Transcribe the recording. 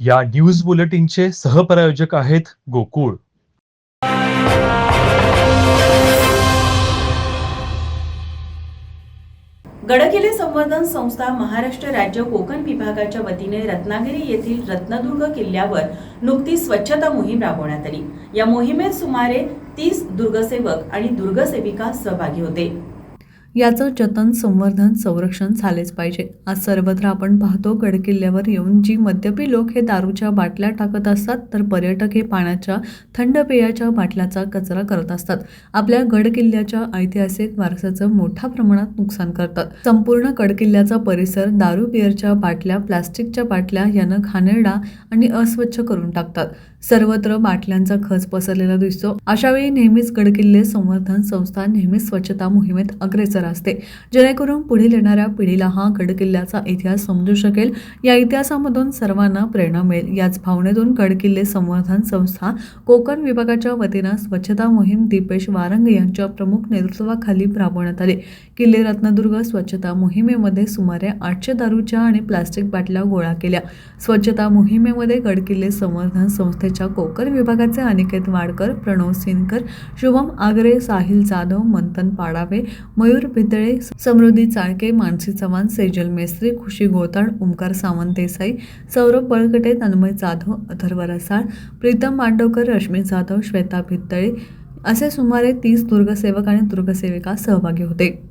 या न्यूज बुलेटिनचे सहप्रायोजक आहेत गोकुळ. गडकिले संवर्धन संस्था महाराष्ट्र राज्य कोकण विभागाच्या वतीने रत्नागिरी येथील रत्नदुर्ग किल्ल्यावर नुकतीच स्वच्छता मोहीम राबवण्यात आली. या मोहिमेत सुमारे तीस दुर्गसेवक आणि दुर्गसेविका सहभागी होते. याचं जतन संवर्धन संरक्षण झालेच पाहिजे. आज सर्वत्र आपण पाहतो गडकिल्ल्यावर येऊन जी मद्यपी लोक हे दारूच्या बाटल्या टाकत असतात तर पर्यटक हे पाण्याच्या थंड पेयाच्या बाटल्याचा कचरा करत असतात. आपल्या गडकिल्ल्याच्या ऐतिहासिक वारसाचं मोठ्या प्रमाणात नुकसान करतात. संपूर्ण गडकिल्ल्याचा परिसर दारू बिअरच्या बाटल्या प्लास्टिकच्या बाटल्या यानं घाणेरडा आणि अस्वच्छ करून टाकतात. सर्वत्र बाटल्यांचा खच पसरलेला दिसतो. अशावेळी नेहमीच गडकिल्ले संवर्धन संस्था नेहमीच स्वच्छता मोहिमेत अग्रेसर असते. जेणेकरून पुढील येणाऱ्या पिढीला हा गडकिल्ल्याचा इतिहास समजू शकेल. या इतिहासामधून सर्वांना प्रेरणा मिळेल. याच भावनेतून गडकिल्ले संवर्धन संस्था कोकण विभागाच्या वतीनं स्वच्छता मोहीम दीपेश वारंग यांच्या प्रमुख नेतृत्वाखाली राबवण्यात आली. किल्ले रत्नदुर्ग स्वच्छता मोहिमेमध्ये सुमारे आठशे दारूच्या आणि प्लास्टिक बाटल्या गोळा केल्या. स्वच्छता मोहिमेमध्ये गडकिल्ले संवर्धन संस्थेच्या कोकण विभागाचे अनिकेत वाडकर प्रणव सिनकर शुभम आगरे साहिल जाधव मंथन पाडावे मयूर पितळे समृद्धी चाळके मानसी चव्हाण सेजल मेस्त्री खुशी गोताळ ओंकार सावंत देसाई सौरभ बळकटे तन्मय जाधव अथर्व रसाळ प्रीतम मांडवकर रश्मी जाधव श्वेता पितळे असे सुमारे तीस दुर्गसेवक आणि दुर्गसेविका सहभागी होते.